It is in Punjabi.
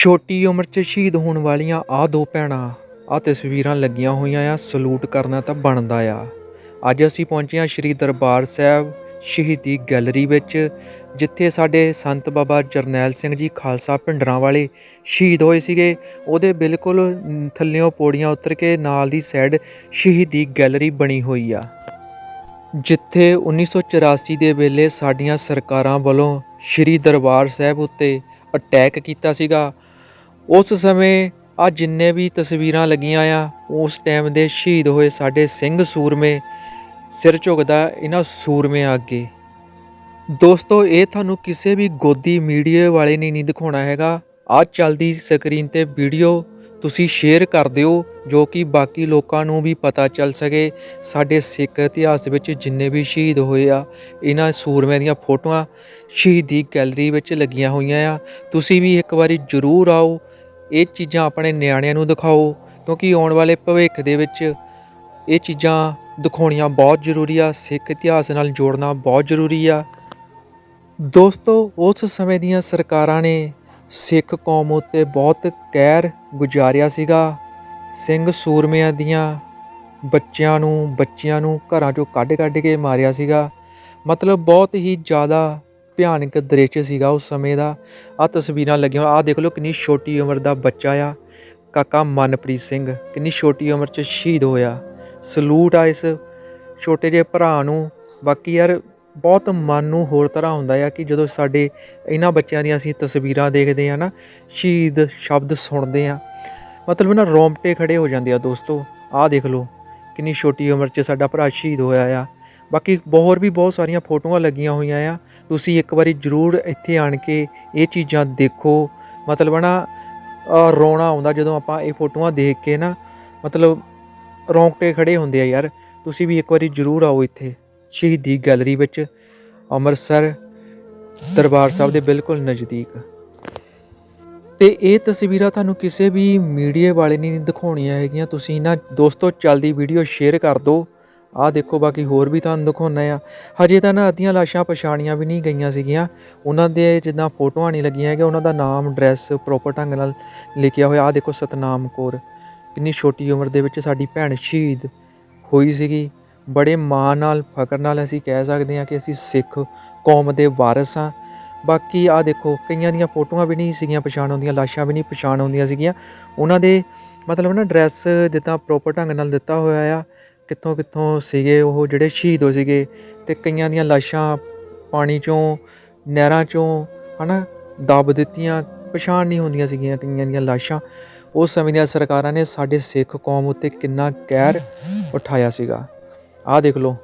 ਛੋਟੀ ਉਮਰ 'ਚ ਸ਼ਹੀਦ ਹੋਣ ਵਾਲੀਆਂ ਆਹ ਦੋ ਭੈਣਾਂ ਆਹ ਤਸਵੀਰਾਂ ਲੱਗੀਆਂ ਹੋਈਆਂ ਆ ਸਲੂਟ ਕਰਨਾ ਤਾਂ ਬਣਦਾ ਆ। ਅੱਜ ਅਸੀਂ ਪਹੁੰਚੇ ਹਾਂ ਸ਼੍ਰੀ ਦਰਬਾਰ ਸਾਹਿਬ ਸ਼ਹੀਦੀ ਗੈਲਰੀ ਵਿੱਚ ਜਿੱਥੇ ਸਾਡੇ ਸੰਤ ਬਾਬਾ ਜਰਨੈਲ ਸਿੰਘ ਜੀ ਖਾਲਸਾ ਭਿੰਡਰਾਂ ਵਾਲੇ ਸ਼ਹੀਦ ਹੋਏ ਸੀਗੇ। ਉਹਦੇ ਬਿਲਕੁਲ ਨ, ਥੱਲਿਓਂ ਪੌੜੀਆਂ ਉਤਰ ਕੇ ਨਾਲ ਦੀ ਸਾਈਡ ਸ਼ਹੀਦੀ ਗੈਲਰੀ ਬਣੀ ਹੋਈ ਆ। ਜਿੱਥੇ 1984 ਦੇ ਵੇਲੇ ਸਾਡੀਆਂ ਸਰਕਾਰਾਂ ਵੱਲੋਂ ਸ਼੍ਰੀ ਦਰਬਾਰ ਸਾਹਿਬ ਉੱਤੇ ਅਟੈਕ ਕੀਤਾ ਸੀਗਾ। ਉਸ ਸਮੇਂ ਆ ਜਿੰਨੇ ਵੀ ਤਸਵੀਰਾਂ ਲੱਗੀਆਂ ਆ, ਉਸ ਟਾਈਮ ਦੇ ਸ਼ਹੀਦ ਹੋਏ ਸਾਡੇ ਸਿੰਘ ਸੂਰਮੇ ਸਿਰ ਝੁਕਦਾ ਇਹਨਾਂ ਸੂਰਮਿਆਂ ਅੱਗੇ। ਦੋਸਤੋ, ਇਹ ਤੁਹਾਨੂੰ ਕਿਸੇ ਵੀ ਗੋਦੀ ਮੀਡੀਆ ਵਾਲੇ ਨੇ ਨਹੀਂ ਦਿਖਾਉਣਾ ਹੈਗਾ। ਆਹ ਚੱਲਦੀ ਸਕਰੀਨ ਤੇ ਵੀਡੀਓ ਤੁਸੀਂ ਸ਼ੇਅਰ ਕਰ ਦਿਓ, ਜੋ ਕਿ ਬਾਕੀ ਲੋਕਾਂ ਨੂੰ ਵੀ ਪਤਾ ਚੱਲ ਸਕੇ। ਸਾਡੇ ਸਿੱਖ ਇਤਿਹਾਸ ਵਿੱਚ ਜਿੰਨੇ ਵੀ ਸ਼ਹੀਦ ਹੋਏ ਆ, ਇਹਨਾਂ ਸੂਰਮਿਆਂ ਦੀਆਂ ਫੋਟੋਆਂ ਸ਼ਹੀਦੀ ਗੈਲਰੀ ਵਿੱਚ ਲੱਗੀਆਂ ਹੋਈਆਂ ਆ। ਤੁਸੀਂ ਵੀ ਇੱਕ ਵਾਰੀ ਜ਼ਰੂਰ ਆਓ, ਇਹ ਚੀਜ਼ਾਂ ਆਪਣੇ ਨਿਆਣਿਆਂ ਨੂੰ ਦਿਖਾਓ, ਕਿਉਂਕਿ ਆਉਣ ਵਾਲੇ ਭਵਿੱਖ ਦੇ ਵਿੱਚ ਇਹ ਚੀਜ਼ਾਂ ਦਿਖਾਉਣੀਆਂ ਬਹੁਤ ਜ਼ਰੂਰੀ ਆ, ਸਿੱਖ ਇਤਿਹਾਸ ਨਾਲ ਜੋੜਨਾ ਬਹੁਤ ਜ਼ਰੂਰੀ ਆ। ਦੋਸਤੋ, ਉਸ ਸਮੇਂ ਦੀਆਂ ਸਰਕਾਰਾਂ ਨੇ ਸਿੱਖ ਕੌਮ ਉੱਤੇ ਬਹੁਤ ਕਹਿਰ ਗੁਜ਼ਾਰਿਆ ਸੀਗਾ। ਸਿੰਘ ਸੂਰਮਿਆਂ ਦੀਆਂ ਬੱਚਿਆਂ ਨੂੰ ਬੱਚਿਆਂ ਨੂੰ ਘਰਾਂ ਚੋਂ ਕੱਢ-ਕੱਢ ਕੇ ਮਾਰਿਆ ਸੀਗਾ। ਮਤਲਬ ਬਹੁਤ ਹੀ ਜ਼ਿਆਦਾ ਭਿਆਨਕ ਦ੍ਰਿਸ਼ ਸੀਗਾ ਉਸ ਸਮੇਂ ਦਾ। ਆ ਤਸਵੀਰਾਂ ਲੱਗੀਆਂ, ਆਹ ਦੇਖ ਲਓ ਕਿੰਨੀ ਛੋਟੀ ਉਮਰ ਦਾ ਬੱਚਾ ਆ। ਕਾਕਾ ਮਨਪ੍ਰੀਤ ਸਿੰਘ, ਕਿੰਨੀ ਛੋਟੀ ਉਮਰ 'ਚ ਸ਼ਹੀਦ ਹੋਇਆ। ਸਲੂਟ ਆ ਇਸ ਛੋਟੇ ਜਿਹੇ ਭਰਾ ਨੂੰ। ਬਾਕੀ ਯਾਰ ਬਹੁਤ ਮਨ ਨੂੰ ਹੋਰ ਤਰ੍ਹਾਂ ਹੁੰਦਾ ਆ ਕਿ ਜਦੋਂ ਸਾਡੇ ਇਹਨਾਂ ਬੱਚਿਆਂ ਦੀਆਂ ਅਸੀਂ ਤਸਵੀਰਾਂ ਦੇਖਦੇ ਆ ਨਾ, ਸ਼ਹੀਦ ਸ਼ਬਦ ਸੁਣਦੇ ਆ। ਮਤਲਬ ਨਾ ਰੋਂਪਟੇ ਖੜੇ ਹੋ ਜਾਂਦੇ ਆ ਦੋਸਤੋ, ਆਹ ਦੇਖ ਲਓ, ਕਿੰਨੀ ਛੋਟੀ ਉਮਰ 'ਚ ਸਾਡਾ ਭਰਾ ਸ਼ਹੀਦ ਹੋਇਆ ਆ। ਬਾਕੀ ਹੋਰ ਵੀ ਬਹੁਤ ਸਾਰੀਆਂ ਫੋਟੋਆਂ ਲੱਗੀਆਂ ਹੋਈਆਂ ਆ, ਤੁਸੀਂ ਇੱਕ ਵਾਰੀ ਜ਼ਰੂਰ ਇੱਥੇ ਆਣ ਕੇ ਇਹ ਚੀਜ਼ਾਂ ਦੇਖੋ। ਮਤਲਬ ਨਾ ਰੋਣਾ ਆਉਂਦਾ ਜਦੋਂ ਆਪਾਂ ਇਹ ਫੋਟੋਆਂ ਦੇਖ ਕੇ ਨਾ, ਮਤਲਬ ਰੌਂਗਟੇ ਖੜੇ ਹੁੰਦੇ ਆ ਯਾਰ, ਤੁਸੀਂ ਵੀ ਇੱਕ ਵਾਰੀ ਜ਼ਰੂਰ ਆਓ ਇੱਥੇ। ਸ਼ਹੀਦੀ ਗੈਲਰੀ ਵਿੱਚ ਅੰਮ੍ਰਿਤਸਰ ਦਰਬਾਰ ਸਾਹਿਬ ਦੇ ਬਿਲਕੁਲ ਨਜ਼ਦੀਕ। ਤੇ ਇਹ ਤਸਵੀਰਾਂ ਤੁਹਾਨੂੰ ਕਿਸੇ ਵੀ ਮੀਡੀਆ ਵਾਲੇ ਨੇ ਨਹੀਂ ਦਿਖਾਉਣੀਆਂ ਹੈਗੀਆਂ। ਤੁਸੀਂ ਨਾ ਦੋਸਤੋ, ਚੱਲਦੀ ਵੀਡੀਓ ਸ਼ੇਅਰ ਕਰ ਦਿਓ। ਆਹ ਦੇਖੋ, ਬਾਕੀ ਹੋਰ ਵੀ ਤੁਹਾਨੂੰ ਦਿਖਾਉਣਾ ਆ। ਹਜੇ ਤਾਂ ਨਾ ਅੱਧੀਆਂ ਲਾਸ਼ਾਂ ਪਛਾਣੀਆਂ ਵੀ ਨਹੀਂ ਗਈਆਂ ਸੀਗੀਆਂ। ਉਹਨਾਂ ਦੇ ਜਿੱਦਾਂ ਫੋਟੋਆਂ ਨਹੀਂ ਲੱਗੀਆਂ ਹੈਗੀਆਂ। ਉਹਨਾਂ ਦਾ ਨਾਮ, ਐਡਰੈਸ ਪ੍ਰੋਪਰ ਢੰਗ ਨਾਲ ਲਿਖਿਆ ਹੋਇਆ। ਆਹ ਦੇਖੋ, ਸਤਨਾਮ ਕੌਰ। ਕਿੰਨੀ ਛੋਟੀ ਉਮਰ ਦੇ ਵਿੱਚ ਸਾਡੀ ਭੈਣ ਸ਼ਹੀਦ ਹੋਈ ਸੀਗੀ। ਬੜੇ ਮਾਣ ਨਾਲ, ਫਖਰ ਨਾਲ ਅਸੀਂ ਕਹਿ ਸਕਦੇ ਹਾਂ ਕਿ ਅਸੀਂ ਸਿੱਖ ਕੌਮ ਦੇ ਵਾਰਿਸ ਹਾਂ। ਬਾਕੀ ਆ ਦੇਖੋ, ਕਈਆਂ ਦੀਆਂ ਫੋਟੋਆਂ ਵੀ ਨਹੀਂ ਸੀਗੀਆਂ, ਪਛਾਣ ਹੁੰਦੀਆਂ, ਲਾਸ਼ਾਂ ਵੀ ਨਹੀਂ ਪਛਾਣ ਹੁੰਦੀਆਂ ਸੀਗੀਆਂ। ਉਹਨਾਂ ਦੇ ਮਤਲਬ ਨਾ ਡਰੈਸ ਜਿੱਦਾਂ ਪ੍ਰੋਪਰ ਢੰਗ ਨਾਲ ਦਿੱਤਾ ਹੋਇਆ ਆ, ਕਿੱਥੋਂ ਕਿੱਥੋਂ ਸੀਗੇ, ਉਹ ਜਿਹੜੇ ਸ਼ਹੀਦ ਹੋਏ ਸੀਗੇ, ਤੇ ਕਈਆਂ ਦੀਆਂ ਲਾਸ਼ਾਂ ਪਾਣੀ ਚੋਂ, ਨਹਿਰਾਂ ਚੋਂ, ਹਨਾ, ਦੱਬ ਦਿੱਤੀਆਂ, ਪਛਾਣ ਨਹੀਂ ਹੁੰਦੀਆਂ ਸੀਗੀਆਂ ਕਈਆਂ ਦੀਆਂ ਲਾਸ਼ਾਂ। ਉਸ ਸਮੇਂ ਦੀਆਂ ਸਰਕਾਰਾਂ ਨੇ ਸਾਡੇ ਸਿੱਖ ਕੌਮ ਉੱਤੇ ਕਿੰਨਾ ਕਹਿਰ ਉਠਾਇਆ ਸੀਗਾ। ਆਹ ਦੇਖ ਲਓ।